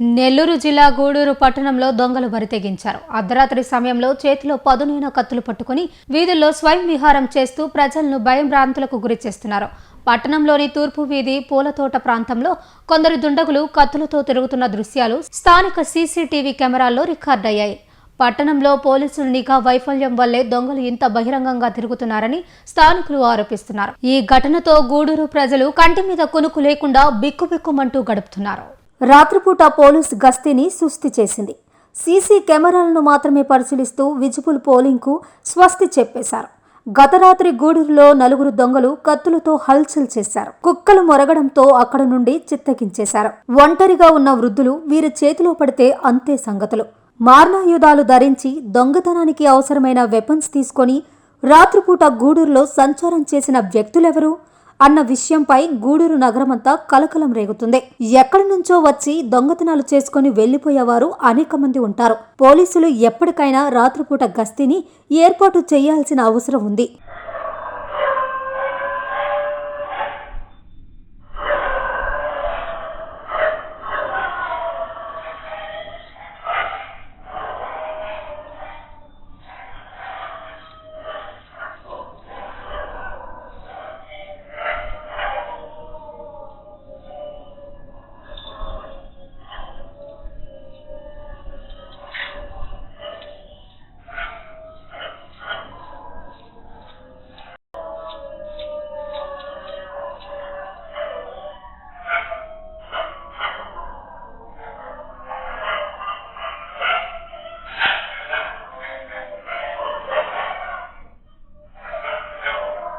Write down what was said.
నెల్లూరు జిల్లా గూడూరు పట్టణంలో దొంగలు బరితెగించారు అర్ధరాత్రి సమయంలో చేతిలో పదునైన కత్తులు పట్టుకుని వీధుల్లో స్వయం విహారం చేస్తూ ప్రజలను భయం భ్రాంతులకు గురి చేస్తున్నారు. పట్టణంలోని తూర్పు వీధి పూలతోట ప్రాంతంలో కొందరు దుండగులు కత్తులతో తిరుగుతున్న దృశ్యాలు స్థానిక సీసీటీవీ కెమెరాల్లో రికార్డయ్యాయి. పట్టణంలో పోలీసుల నిఘా వైఫల్యం వల్లే దొంగలు ఇంత బహిరంగంగా తిరుగుతున్నారని స్థానికులు ఆరోపిస్తున్నారు. ఈ ఘటనతో గూడూరు ప్రజలు కంటి మీద కొనుకు లేకుండా బిక్కుబిక్కుమంటూ గడుపుతున్నారు. రాత్రిపూట పోలీస్ గస్తీని సుస్థి చేసింది. సీసీ కెమెరాలను మాత్రమే పరిశీలిస్తూ విజిబుల్ పోలింగ్కు స్వస్తి చెప్పేశారు. గత రాత్రి గూడూరులో నలుగురు దొంగలు కత్తులతో హల్చల్ చేశారు. కుక్కలు మొరగడంతో అక్కడ నుండి చిత్తగించేశారు. ఒంటరిగా ఉన్న వృద్ధులు వీరి చేతిలో పడితే అంతే సంగతులు. మారణాయుధాలు ధరించి దొంగతనానికి అవసరమైన వెపన్స్ తీసుకొని రాత్రిపూట గూడూరులో సంచారం చేసిన వ్యక్తులెవరు? అన్న విషయంపై గూడూరు నగరమంతా కలకలం రేగుతుంది. ఎక్కడి నుంచో వచ్చి దొంగతనాలు చేసుకుని వెళ్ళిపోయేవారు అనేక మంది ఉంటారు. పోలీసులు ఎప్పటికైనా రాత్రిపూట గస్తీని ఏర్పాటు చేయాల్సిన అవసరం ఉంది.